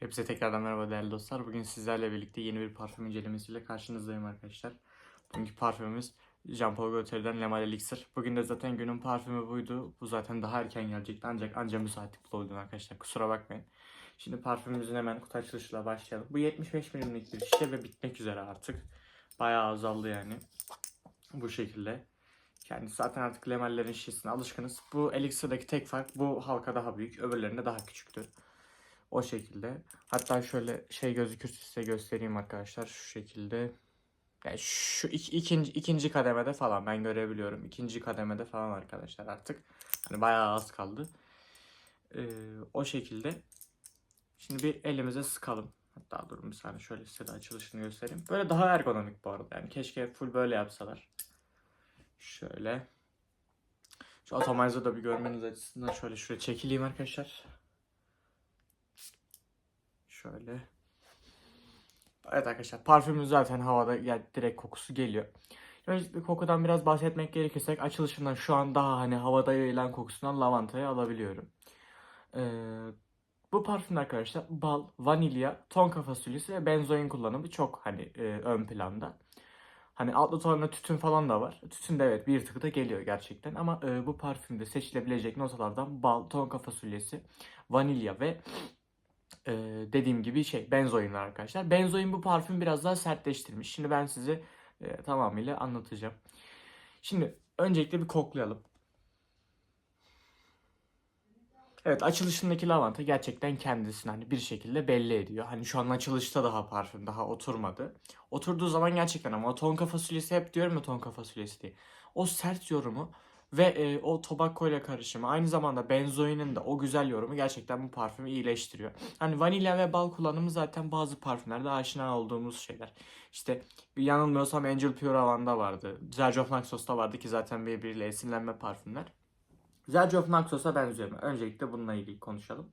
Hepsi tekrardan merhaba değerli dostlar. Bugün sizlerle birlikte yeni bir parfüm incelemesiyle karşınızdayım arkadaşlar. Bugünkü parfümümüz Jean Paul Gaultier'den Le Mal Elixir. Bugün de zaten günün parfümü buydu. Bu zaten daha erken gelecekti ancak anca müsaitlik bulabildim arkadaşlar. Kusura bakmayın. Şimdi parfümümüzün hemen kutu açılışıyla başlayalım. Bu 75 milimlik bir şişe ve bitmek üzere artık. Bayağı azaldı yani. Bu şekilde. Kendisi zaten artık Lemallerin şişesine alışkınız. Bu Elixir'daki tek fark bu halka daha büyük. Öbürlerinde daha küçüktü. O şekilde. Hatta şöyle şey gözükürse size göstereyim arkadaşlar. Şu şekilde. Yani şu iki, ikinci, ikinci kademede falan ben görebiliyorum. İkinci kademede falan arkadaşlar artık. Hani bayağı az kaldı. Ee, o şekilde. Şimdi bir elimize sıkalım. Hatta durun bir saniye şöyle size de açılışını göstereyim. Böyle daha ergonomik bu arada. Yani keşke full böyle yapsalar. Şöyle. Şu atomize'ı da bir görmeniz açısından şöyle şuraya çekileyim arkadaşlar. Şöyle. Evet arkadaşlar parfümün zaten havada yani direkt kokusu geliyor. Öncelikle kokudan biraz bahsetmek gerekirse açılışından şu an daha hani havada yayılan kokusundan lavantayı alabiliyorum. Ee, bu parfümde arkadaşlar bal, vanilya, tonka fasulyesi ve benzoin kullanımı çok hani e, ön planda. Hani altlı tonda tütün falan da var. Tütün de evet bir tık da geliyor gerçekten. Ama e, bu parfümde seçilebilecek notalardan bal, tonka fasulyesi, vanilya ve e, dediğim gibi şey benzoin arkadaşlar. Benzoin bu parfüm biraz daha sertleştirmiş. Şimdi ben size e, tamamıyla anlatacağım. Şimdi öncelikle bir koklayalım. Evet açılışındaki lavanta gerçekten kendisini hani bir şekilde belli ediyor. Hani şu an açılışta daha parfüm daha oturmadı. Oturduğu zaman gerçekten ama tonka fasulyesi hep diyorum ya tonka fasulyesi diye. O sert yorumu ve e, o tobacco ile karışımı aynı zamanda benzoinin de o güzel yorumu gerçekten bu parfümü iyileştiriyor. Hani vanilya ve bal kullanımı zaten bazı parfümlerde aşina olduğumuz şeyler. İşte yanılmıyorsam Angel Pure Havan'da vardı. Zerge Naxos'ta vardı ki zaten birbiriyle esinlenme parfümler. Zerge Naxos'a benziyor mu? Öncelikle bununla ilgili konuşalım.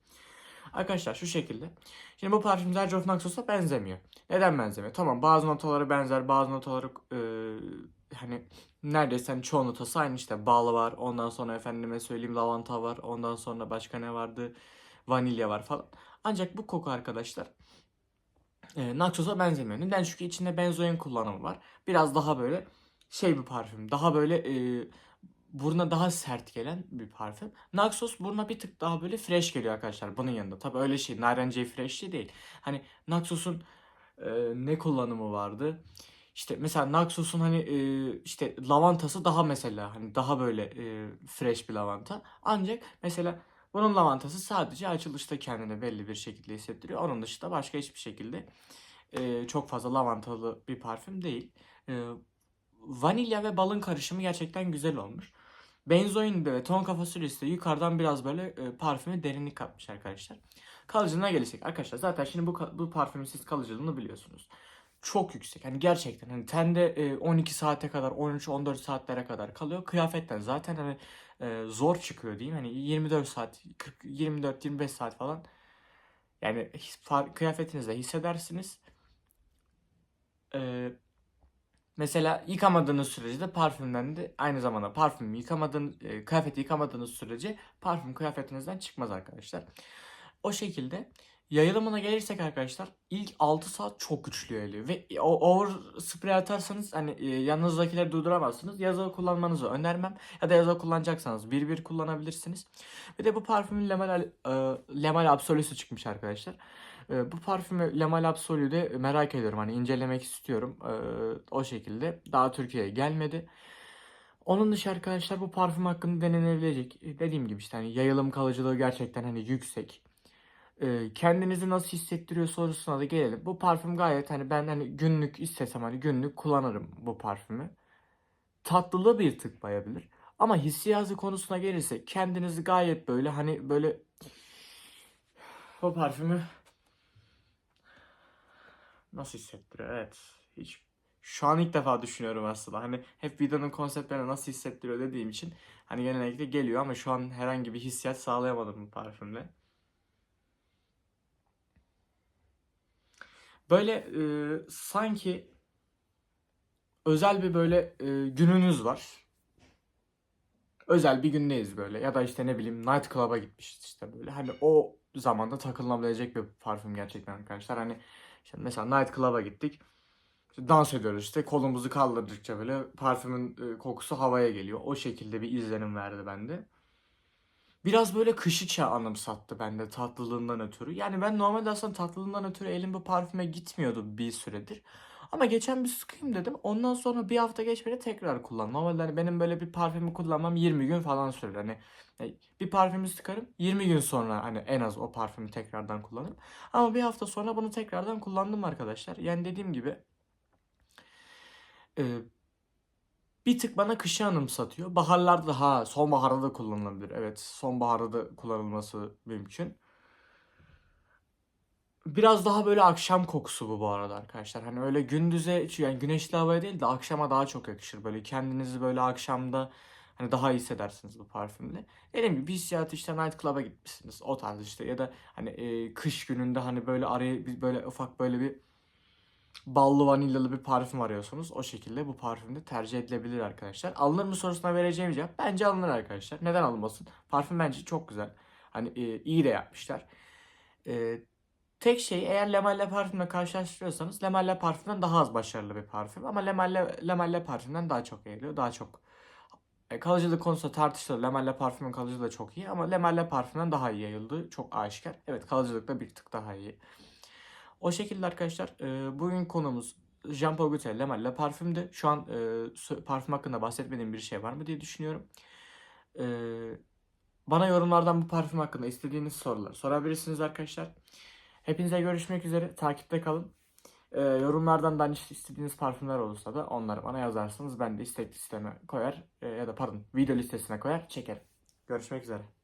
Arkadaşlar şu şekilde. Şimdi bu parfüm Zerge of Naxos'a benzemiyor. Neden benzemiyor? Tamam bazı notaları benzer, bazı notaları e, hani neredeyse hani çoğu notası aynı işte bal var. Ondan sonra efendime söyleyeyim lavanta var. Ondan sonra başka ne vardı? Vanilya var falan. Ancak bu koku arkadaşlar e, Naxos'a benzemiyor. Neden? Çünkü içinde benzoin kullanımı var. Biraz daha böyle şey bir parfüm. Daha böyle e, buruna daha sert gelen bir parfüm. Naxos buruna bir tık daha böyle fresh geliyor arkadaşlar bunun yanında. Tabi öyle şey narenciye freshli değil. Hani Naxos'un e, ne kullanımı vardı? İşte mesela Naxos'un hani e, işte lavantası daha mesela hani daha böyle e, fresh bir lavanta. Ancak mesela bunun lavantası sadece açılışta kendini belli bir şekilde hissettiriyor. Onun dışında başka hiçbir şekilde e, çok fazla lavantalı bir parfüm değil. E, vanilya ve balın karışımı gerçekten güzel olmuş. Benzoin ve tonka fasulyesi de yukarıdan biraz böyle e, parfüme derinlik katmış arkadaşlar. Kalıcılığına gelirsek arkadaşlar zaten şimdi bu bu parfümün siz kalıcılığını biliyorsunuz. Çok yüksek. Hani gerçekten hani tende e, 12 saate kadar 13-14 saatlere kadar kalıyor. Kıyafetten zaten hani e, zor çıkıyor diyeyim. Hani 24 saat 40 24-25 saat falan yani kıyafetinizde hissedersiniz. E, Mesela yıkamadığınız sürece de parfümden de aynı zamanda parfüm yıkamadığınız, e, kıyafeti yıkamadığınız sürece parfüm kıyafetinizden çıkmaz arkadaşlar. O şekilde yayılımına gelirsek arkadaşlar ilk 6 saat çok güçlü yayılıyor ve o over spray atarsanız hani e, yanınızdakileri durduramazsınız. Yazı kullanmanızı önermem ya da yazı kullanacaksanız bir bir kullanabilirsiniz. Bir de bu parfümün Lemal, e, Lemal Absolu'su çıkmış arkadaşlar. E, bu parfümü Lemal Absolu'yu de merak ediyorum. Hani incelemek istiyorum. O şekilde. Daha Türkiye'ye gelmedi. Onun dışı arkadaşlar bu parfüm hakkında denenebilecek. Dediğim gibi işte hani yayılım kalıcılığı gerçekten hani yüksek. E, kendinizi nasıl hissettiriyor sorusuna da gelelim. Bu parfüm gayet hani ben hani günlük istesem hani günlük kullanırım bu parfümü. Tatlılığı bir tık bayabilir. Ama hissiyatı konusuna gelirse kendinizi gayet böyle hani böyle bu parfümü Nasıl hissettiriyor? Evet. Hiç şu an ilk defa düşünüyorum aslında. Hani hep videonun konseptlerine nasıl hissettiriyor dediğim için hani genellikle geliyor ama şu an herhangi bir hissiyat sağlayamadım bu parfümle. Böyle e, sanki özel bir böyle e, gününüz var. Özel bir gündeyiz böyle ya da işte ne bileyim night club'a gitmişiz işte böyle. Hani o zamanda takılabilecek bir parfüm gerçekten arkadaşlar. Hani işte mesela Night Club'a gittik. İşte dans ediyoruz işte kolumuzu kaldırdıkça böyle parfümün e, kokusu havaya geliyor. O şekilde bir izlenim verdi bende. Biraz böyle kışıça anımsattı bende tatlılığından ötürü. Yani ben normalde aslında tatlılığından ötürü elim bu parfüme gitmiyordu bir süredir. Ama geçen bir sıkayım dedim. Ondan sonra bir hafta geçmedi tekrar kullan. Normalde hani benim böyle bir parfümü kullanmam 20 gün falan sürer. Hani e, bir parfümü sıkarım 20 gün sonra hani en az o parfümü tekrardan kullanırım. Ama bir hafta sonra bunu tekrardan kullandım arkadaşlar. Yani dediğim gibi e, bir tık bana kışı anımsatıyor. Baharlarda da ha sonbaharda da kullanılabilir. Evet sonbaharda da kullanılması mümkün. Biraz daha böyle akşam kokusu bu bu arada arkadaşlar. Hani öyle gündüze yani güneşli havaya değil de akşama daha çok yakışır. Böyle kendinizi böyle akşamda hani daha iyi hissedersiniz bu parfümle. Dediğim gibi bir hissiyatı işte night club'a gitmişsiniz. O tarz işte ya da hani e, kış gününde hani böyle araya böyle ufak böyle bir ballı vanilyalı bir parfüm arıyorsunuz. O şekilde bu parfüm de tercih edilebilir arkadaşlar. Alınır mı sorusuna vereceğim cevap bence alınır arkadaşlar. Neden alınmasın? Parfüm bence çok güzel. Hani e, iyi de yapmışlar. E, tek şey eğer Lemalle parfümle karşılaştırıyorsanız Lemalle parfümden daha az başarılı bir parfüm. Ama Lemalle, Lemalle parfümden daha çok yayılıyor. Daha çok e, kalıcılık konusunda tartışılır. Lemalle parfümün kalıcılığı da çok iyi ama Lemalle parfümden daha iyi yayıldı. Çok aşikar. Evet kalıcılık da bir tık daha iyi. O şekilde arkadaşlar e, bugün konumuz Jean Paul Gaultier Le Male parfümdü. Şu an e, parfüm hakkında bahsetmediğim bir şey var mı diye düşünüyorum. E, bana yorumlardan bu parfüm hakkında istediğiniz sorular sorabilirsiniz arkadaşlar. Hepinize görüşmek üzere. Takipte kalın. E, yorumlardan da hani istediğiniz parfümler olursa da onları bana yazarsınız. Ben de istek listeme koyar e, ya da pardon video listesine koyar çekerim. Görüşmek üzere.